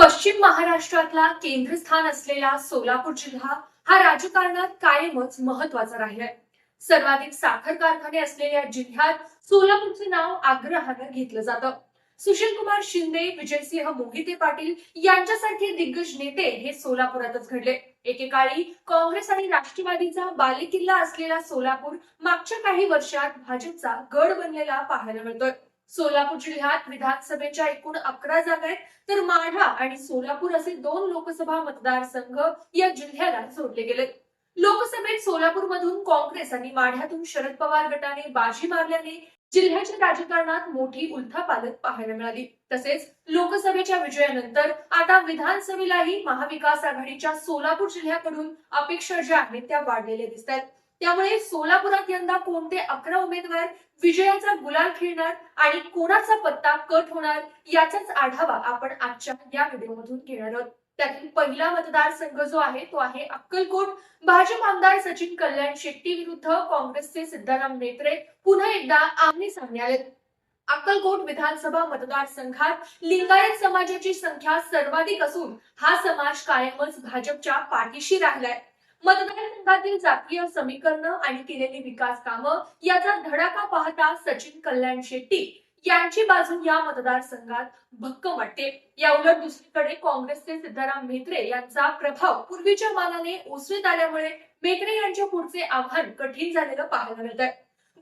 पश्चिम महाराष्ट्रातला केंद्रस्थान असलेला सोलापूर जिल्हा हा राजकारणात कायमच महत्त्वाचा राहिलाय. सर्वाधिक साखर कारखाने असलेल्या जिल्ह्यात सोलापूरचे नाव आग्रहानं घेतलं जातं. सुशील कुमार शिंदे विजयसिंह मोहिते पाटील यांच्यासारखे दिग्गज नेते हे सोलापुरातच घडले. एकेकाळी काँग्रेस आणि राष्ट्रवादीचा बालेकिल्ला असलेला सोलापूर मागच्या काही वर्षात भाजपचा गड बनलेला पाहायला मिळतोय. सोलापूर जिल्ह्यात विधानसभेच्या एकूण अकरा जागा आहेत. तर माढा आणि सोलापूर असे दोन लोकसभा मतदारसंघ या जिल्ह्याला जोडले गेले. लोकसभेत सोलापूरमधून काँग्रेस आणि माढ्यातून शरद पवार गटाने बाजी मारल्याने जिल्ह्याच्या राजकारणात मोठी उलथापालथ पाहायला मिळाली. तसेच लोकसभेच्या विजयानंतर आता विधानसभेलाही महाविकास आघाडीच्या सोलापूर जिल्ह्याकडून अपेक्षा ज्या आहेत त्या वाढलेल्या दिसत आहेत. त्यामुळे सोलापुरात यंदा कोणते अकरा उमेदवार विजयाचा गुलाल खेळणार आणि कोणाचा पत्ता कट होणार याचाच आढावा आपण आजच्या या व्हिडिओमधून घेणार आहोत. त्यातील पहिला मतदारसंघ जो आहे तो आहे अक्कलकोट. भाजप आमदार सचिन कल्याण शेट्टी विरुद्ध काँग्रेसचे सिद्धाराम मेत्रे पुन्हा एकदा आमने सामने अक्कलकोट विधानसभा मतदारसंघात लिंगायत समाजाची संख्या सर्वाधिक असून हा समाज कायमच भाजपच्या पाठीशी राहिलाय. मतदारसंघातील जातीय समीकरण आणि केलेली विकास कामं याचा धडाका पाहता सचिन कल्याण शेट्टी यांची बाजू या मतदारसंघात भक्कम वाटते. या उलट दुसरीकडे काँग्रेसचे सिद्धाराम म्हेत्रे यांचा प्रभाव पूर्वीच्या मानाने ओसरीत आल्यामुळे मेत्रे यांच्या पुढचे आव्हान कठीण झालेलं पाहायला मिळत आहे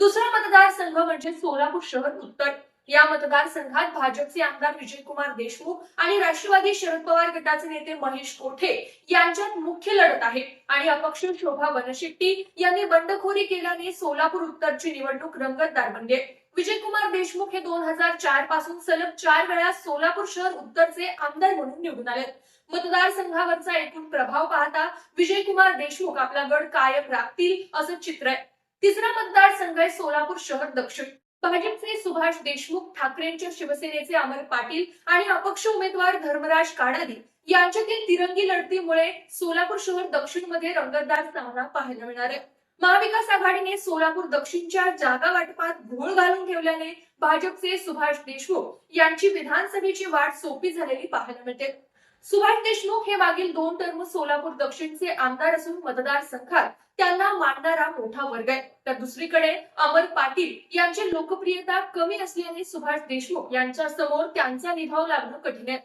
दुसरा मतदारसंघ म्हणजे सोलापूर शहर उत्तर. या मतदारसंघात भाजपचे आमदार विजयकुमार देशमुख आणि राष्ट्रवादी शरद पवार गटाचे नेते महेश कोठे यांच्यात मुख्य लढत आहे. आणि अपक्ष शोभा बनशेट्टी यांनी बंडखोरी केल्याने सोलापूर उत्तरची निवडणूक रंगतदार बनली. विजयकुमार देशमुख हे दोन हजार चारपासून सलग चार वेळा सोलापूर शहर उत्तरचे आमदार म्हणून निवडून आले मतदारसंघावरचा एकूण प्रभाव पाहता विजयकुमार देशमुख आपला गड कायम राखतील असं चित्र आहे. तिसरा मतदारसंघ आहे सोलापूर शहर दक्षिण. भाजपचे सुभाष देशमुख ठाकरेंच्या शिवसेनेचे अमर पाटील आणि अपक्ष उमेदवार धर्मराज काडादी यांच्यातील तिरंगी लढतीमुळे सोलापूर शहर दक्षिणमध्ये रंगतदार सामना पाहायला मिळणार आहे. महाविकास आघाडीने सोलापूर दक्षिणच्या जागा वाटपात घोळ घालून ठेवल्याने भाजपचे सुभाष देशमुख यांची विधानसभेची वाट सोपी झालेली पाहायला मिळते. सुभाष देशमुख हे मागील दोन टर्म सोलापूर दक्षिणचे आमदार असून मतदारसंघात त्यांना मांडणारा मोठा वर्ग आहे. तर दुसरीकडे अमर पाटील यांची लोकप्रियता कमी असल्याने सुभाष देशमुख यांच्या समोर त्यांचा निभाव लागणं कठीण आहे.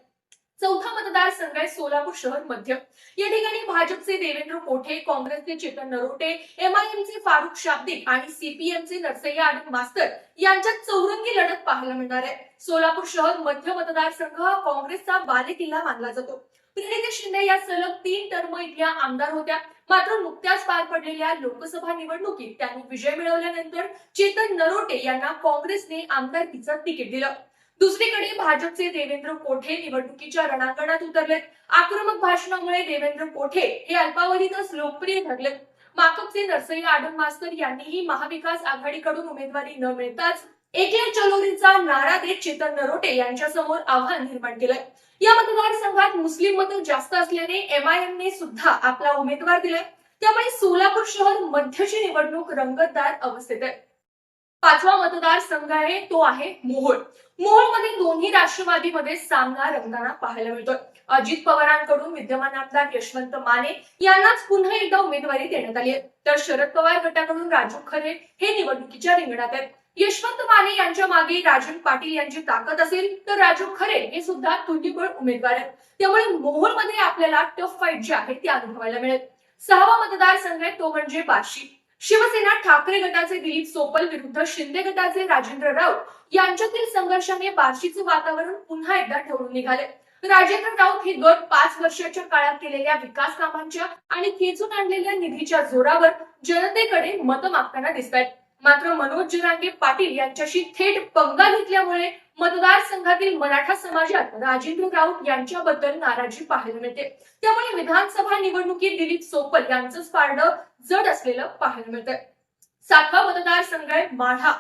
चौथा मतदारसंघ आहे सोलापूर शहर मध्य. या ठिकाणी भाजपचे देवेंद्र कोठे काँग्रेसचे चेतन नरोटे एमआयएमचे फारुख शाब्दिक आणि सीपीएमचे नरसय्या आणि मास्तर यांच्यात चौरंगी लढत पाहायला मिळणार आहे. सोलापूर शहर मध्य मतदारसंघ हा काँग्रेसचा बालेकिल्ला मानला जातो. प्रणिती शिंदे या सलग तीन टर्म इथल्या आमदार होत्या. मात्र नुकत्याच पार पडलेल्या लोकसभा निवडणुकीत त्यांनी विजय मिळवल्यानंतर चेतन नरोटे यांना काँग्रेसने आमदारकीचं तिकीट दिलं. दुसरीकडे भाजपचे देवेंद्र कोठे निवडणुकीच्या रणांगणात उतरलेत. आक्रमक भाषणामुळे देवेंद्र कोठे हे अल्पावधीतच लोकप्रिय ठरले माकपचे नरसय्या आडम मास्तर यांनीही महाविकास आघाडीकडून उमेदवारी न मिळताच एकल्या चलोरीचा नारा देत चेतन नरोटे यांच्या समोर आव्हान निर्माण केलंय. या मतदारसंघात मुस्लिम मतं जास्त असल्याने एमआयएमने सुद्धा आपला उमेदवार दिलाय. त्यामुळे सोलापूर शहर मध्यची निवडणूक रंगतदार अवस्थेत आहे. पाचवा मतदारसंघ आहे तो आहे मोहोळ. मोहोळमध्ये दोन्ही राष्ट्रवादीमध्ये सामना रंगताना पाहायला मिळतोय. अजित पवारांकडून विद्यमान आमदार यशवंत माने यांनाच पुन्हा एकदा उमेदवारी देण्यात आली आहे. तर शरद पवार गटाकडून राजू खरे हे निवडणुकीच्या रिंगणात आहेत. यशवंत माने यांच्या मागे राजन पाटील यांची ताकद असेल तर राजू खरे हे सुद्धा तुटीबळ उमेदवार आहेत. त्यामुळे मोहोळमध्ये आपल्याला टफ फाईट जी आहे ती अनुभवायला मिळेल. सहावा मतदारसंघ आहे तो म्हणजे बार्शी. शिवसेना ठाकरे गटाचे दिलीप सोपल विरुद्ध शिंदे गटाचे राजेंद्र राऊत यांच्यातील संघर्षाने बार्शीचे वातावरण पुन्हा एकदा ठरवून निघाले. राजेंद्र राऊत हे गट पाच वर्षाच्या काळात केलेल्या विकास कामांच्या आणि खेचून आणलेल्या निधीच्या जोरावर जनतेकडे मतं मागताना दिसत आहेत मात्र मनोज जरांगे पाटील यांच्याशी थेट पंगा घेतल्यामुळे मतदारसंघातील मराठा समाजात राजेंद्र राऊत यांच्याबद्दल नाराजी पाहायला मिळते. त्यामुळे विधानसभा निवडणुकीत दिलीप सोपल यांचंच पारड जड असलेलं पाहायला मिळतंय. सातवा मतदारसंघ आहे माढा.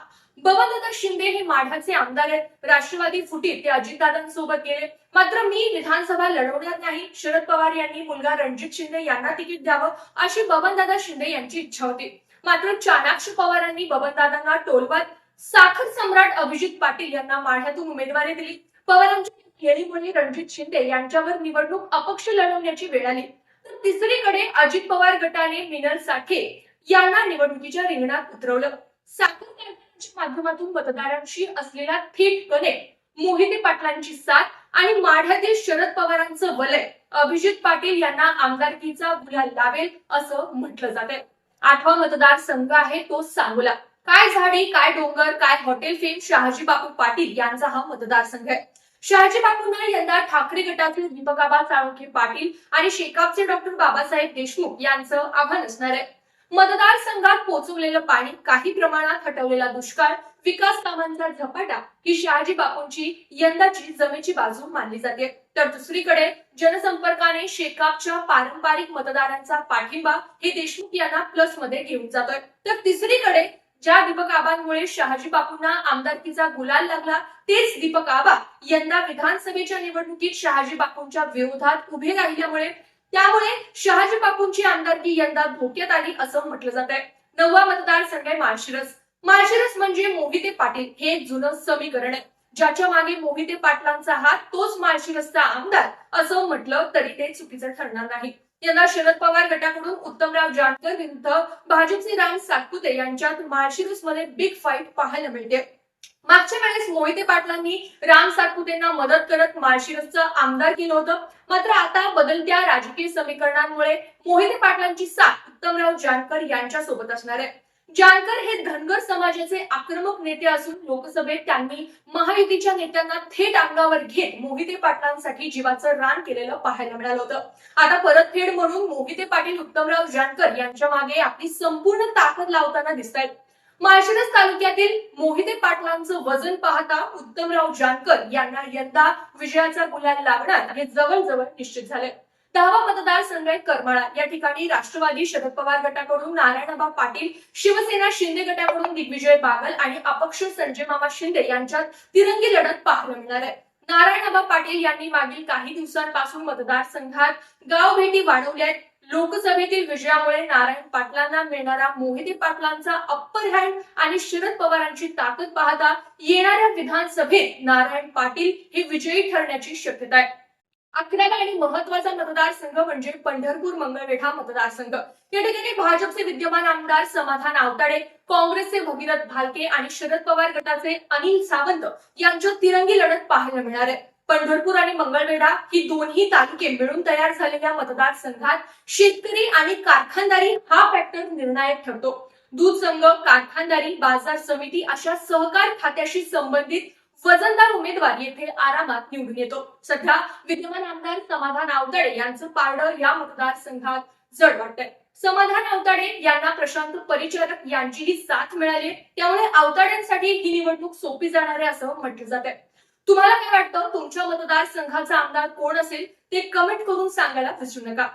बबनदादा शिंदे हे माढाचे आमदार आहेत. राष्ट्रवादी फुटीत ते अजितदादांसोबत गेले. मात्र मी विधानसभा लढवणार नाही. शरद पवार यांनी मुलगा रणजित शिंदे यांना तिकीट द्यावं अशी बबनदादा शिंदे यांची इच्छा होती. मात्र चाणाक्ष पवारांनी बबनदादांना टोलवत साखर सम्राट अभिजित पाटील यांना माढ्यातून उमेदवारी दिली. पवारांच्या खेळीमुळे रणजित शिंदे यांच्यावर निवडणूक अपक्ष लढवण्याची वेळ आली. तर तिसरीकडे अजित पवार गटाने मिनल साठे यांना निवडणुकीच्या रिंगणात उतरवलं. साखर कारखान्यांच्या माध्यमातून मतदारांशी असलेला थेट कनेक्ट मोहिते पाटलांची साथ आणि माढ्यातील शरद पवारांचं वलय अभिजित पाटील यांना आमदारकीचा गुन्हा लावेल असं म्हटलं जाते आठवा मतदारसंघ आहे तो सांगोला. काय झाडी काय डोंगर काय हॉटेल फेम शहाजी बापू पाटील यांचा हा मतदारसंघ आहे. शहाजी बापूंना यंदा ठाकरे गटातील दीपकाबा चाळुंखे पाटील आणि शेकापचे डॉक्टर बाबासाहेब देशमुख यांचं आव्हान असणार आहे. मतदारसंघात पोहोचवलेलं पाणी काही प्रमाणात हटवलेला दुष्काळ विकास कामांचा झपाटा ही शहाजी बापूंची यंदाची जमेची बाजू मानली जाते. तर दुसरीकडे जनसंपर्काने शेकापच्या पारंपरिक मतदारांचा पाठिंबा हे देशमुख यांना प्लसमध्ये घेऊन जातोय. तर तिसरीकडे ज्या दीपक आबांमुळे शहाजी बापूंना आमदारकीचा गुलाल लागला तेच दीपक आबा यंदा विधानसभेच्या निवडणुकीत शहाजी बापूंच्या विरोधात उभे राहिल्यामुळे त्यामुळे शहाजी बापूंची आमदारकी यंदा धोक्यात आली असं म्हटलं जात आहे नववा मतदारसंघ आहे माळशिरस. माळशिरस म्हणजे मोहिते पाटील हे एक जुनं समीकरण आहे. ज्याच्या मागे मोहिते पाटलांचा हात तोच माळशिरसचा आमदार असं म्हटलं तरी ते चुकीचं ठरणार नाही. यंदा शरद पवार गटाकडून उत्तमराव जानकर विरुद्ध भाजपचे राम सातपुते यांच्यात माळशिरसमध्ये बिग फाईट पाहायला मिळते. मागच्या वेळेस मोहिते पाटलांनी राम सातपुतेंना मदत करत माळशिरसचं आमदार केलं होतं. मात्र आता बदलत्या राजकीय समीकरणांमुळे मोहिते पाटलांची साथ उत्तमराव जानकर यांच्या सोबत असणार आहे. जानकर हे धनगर समाजाचे आक्रमक नेते असून लोकसभेत त्यांनी महायुतीच्या नेत्यांना थेट अंगावर घेत मोहिते पाटलांसाठी जीवाचं रान केलेलं पाहायला मिळालं होतं. आता परतफेड म्हणून मोहिते पाटील उत्तमराव जानकर यांच्या मागे आपली संपूर्ण ताकद लावताना दिसत आहेत माळशिरस तालुक्यातील मोहिते पाटलांचं वजन पाहता उत्तमराव जानकर यांना यंदा विजयाचा गुलाल लागणार हे जवळजवळ निश्चित झाले दहावा मतदारसंघ आहे करमाळा. या ठिकाणी राष्ट्रवादी शरद पवार गटाकडून नारायणबा पाटील शिवसेना शिंदे गटाकडून दिग्विजय बागल आणि अपक्ष संजय मामा शिंदे यांच्यात तिरंगी लढत पाहायला मिळणार आहे. नारायणबा पाटील यांनी मागील काही दिवसांपासून मतदारसंघात गाव भेटी वाढवल्या आहेत लोकसभेतील विजयामुळे नारायण पाटलांना मिळणारा मोहिते पाटलांचा अप्पर हँड आणि शरद पवारांची ताकद पाहता येणाऱ्या विधानसभेत नारायण पाटील हे विजयी ठरण्याची शक्यता आहे. अकरावा आणि महत्त्वाचा मतदारसंघ म्हणजे पंढरपूर मंगळवेढा मतदारसंघ. या ठिकाणी भाजपचे विद्यमान आमदार समाधान आवताडे काँग्रेसचे भगीरथ भालके आणि शरद पवार गटाचे अनिल सावंत यांच्यात तिरंगी लढत पाहायला मिळणार आहे. पंढरपूर आणि मंगळवेढा ही दोन्ही तालुके मिळून तयार झालेल्या मतदारसंघात शेतकरी आणि कारखानदारी हा फॅक्टर निर्णायक ठरतो. दूध संघ कारखानदारी बाजार समिती अशा सहकार खात्याशी संबंधित वजनदार उमेदवार येथे आरामात निवडून येतो. सध्या विद्यमान आमदार समाधान आवताडे यांचं पारडं या मतदारसंघात जड वाटतंय. समाधान आवताडे यांना प्रशांत परिचारक यांचीही साथ मिळाली. त्यामुळे आवताड्यांसाठी ही निवडणूक सोपी जाणार आहे असं म्हटलं जात आहे तुम्हाला काय वाटतं? तुमच्या मतदारसंघाचा आमदार कोण असेल? ते कमेंट करून सांगायला विसरू नका.